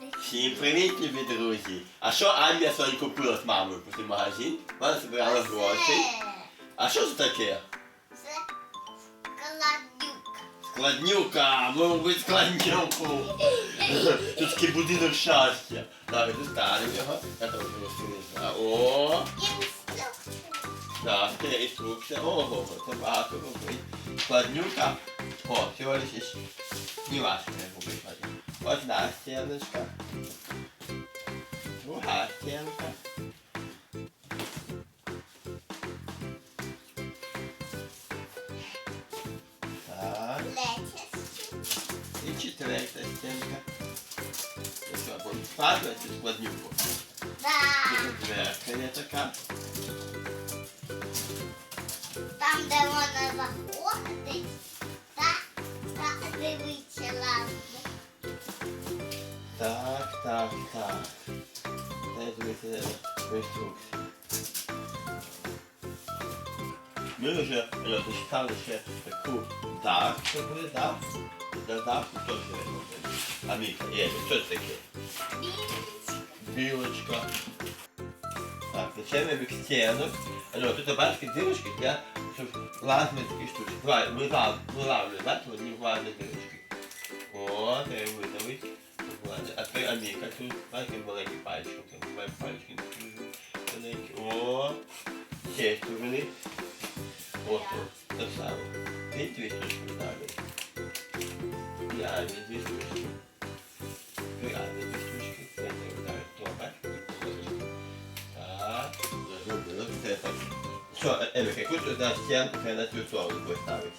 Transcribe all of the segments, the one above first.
Всім привіт, любі друзі! А що Аня сьогодні купила з мамою після магазин? Вона збирала гроші. А що це таке? Це складнюка. Складнюка, мовить складнюку. Тут такий будинок щастя. Так, достанемо його. Я не знаю. О, так, це інструкція. Ого, це багато робить. Складнюка. О, всього лише не важко не робити. Одна стіночка. Друга стінка. Так. Летящий. І четверта стінка. Це що, будемо складувати цю складнюку? Да. Тут дверка є така. Там, де вона заходить, та, та дивиться Так, так, так. Дай дивитися в інструкції. Ми вже дочитали ще таку дах, що буде дах. За даху теж видно. А Міка, є, що це таке? Білочка. Так, зачем я бік стінок? Ну, тут бачите дірочки для щоб влазні такі штучки. Вилавлю, бачите, одні влазні дірочки. О, треба видавити. Влазні. А ти Аміка тут, бачите, маленький пальчик, там буває пальчики дуже маленькі. О, ще сторони. О, то, так само. І дві штучки вставлю. І Амі дві штучки. І Амі дві штучки. Це не вдарить. То, бачите, так, зробили все так. Що, Емік, яку ж на стінку на цю сторону поставити?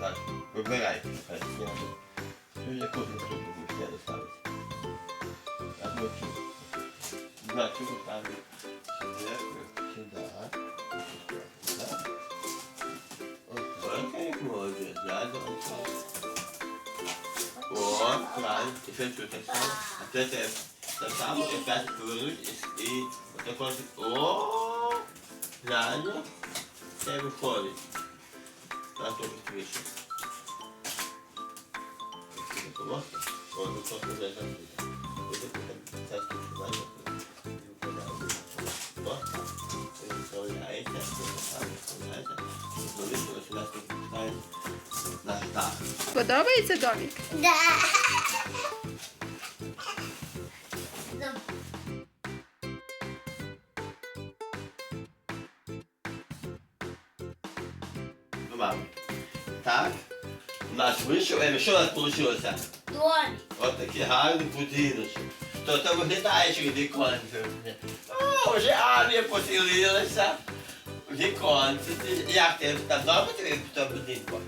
Так, вибирайте тепер стінку. Що яку ж тут будемо стіну ставити? Одну цю. Два цю поставлю. Сюди, сюди. Сюди. Ось так, як молодець, я думаю. О, правильно, і так само. А це те так само, і п'ять повернуть і, і отако. О, глянь, це виходить. Так, то швидше. О, ну просто не забуде. Буде там це спочивання. О, виставляється, виставляється. Виставляється, сюди спускається. Наш дах. Подобається домик? Да. Ну, Ну, мам. Так. У нас вийшов, Емі, що у нас вийшло? Домик. От такий гарний будиночок. То там виглядає віконце. О, вже армія поселилася. Віконце. Як ти там добре тобі в тому будинку?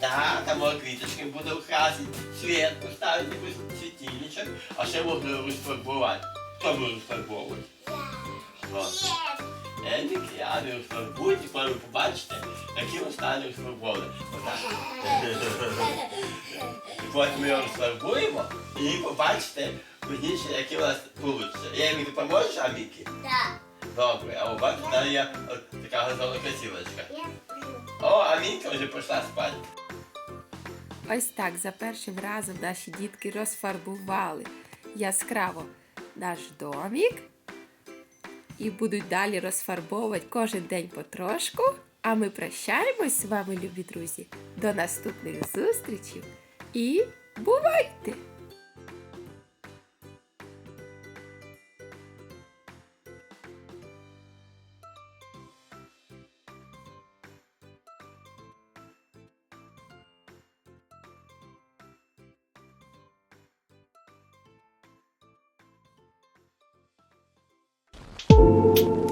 Так, там о, квіточки буде украсити, світ поставити, якийсь світильничок, а ще можна розфарбувати. Хто буде розфарбовувати? От. Едік, я не розфарбують, коли ви побачите, які останні. Отак. Потім ми його розфарбуємо і побачите пізніше, які у нас вийде. Я їм допоможеш, Аміки? Да. Добре, а у вас там є така газовна красивочка. Я О, Амінка вже пішла спати. Ось так за першим разом наші дітки розфарбували яскраво наш домик і будуть далі розфарбовувати кожен день потрошку. А ми прощаємось з вами, любі друзі. До наступних зустрічей і бувайте! you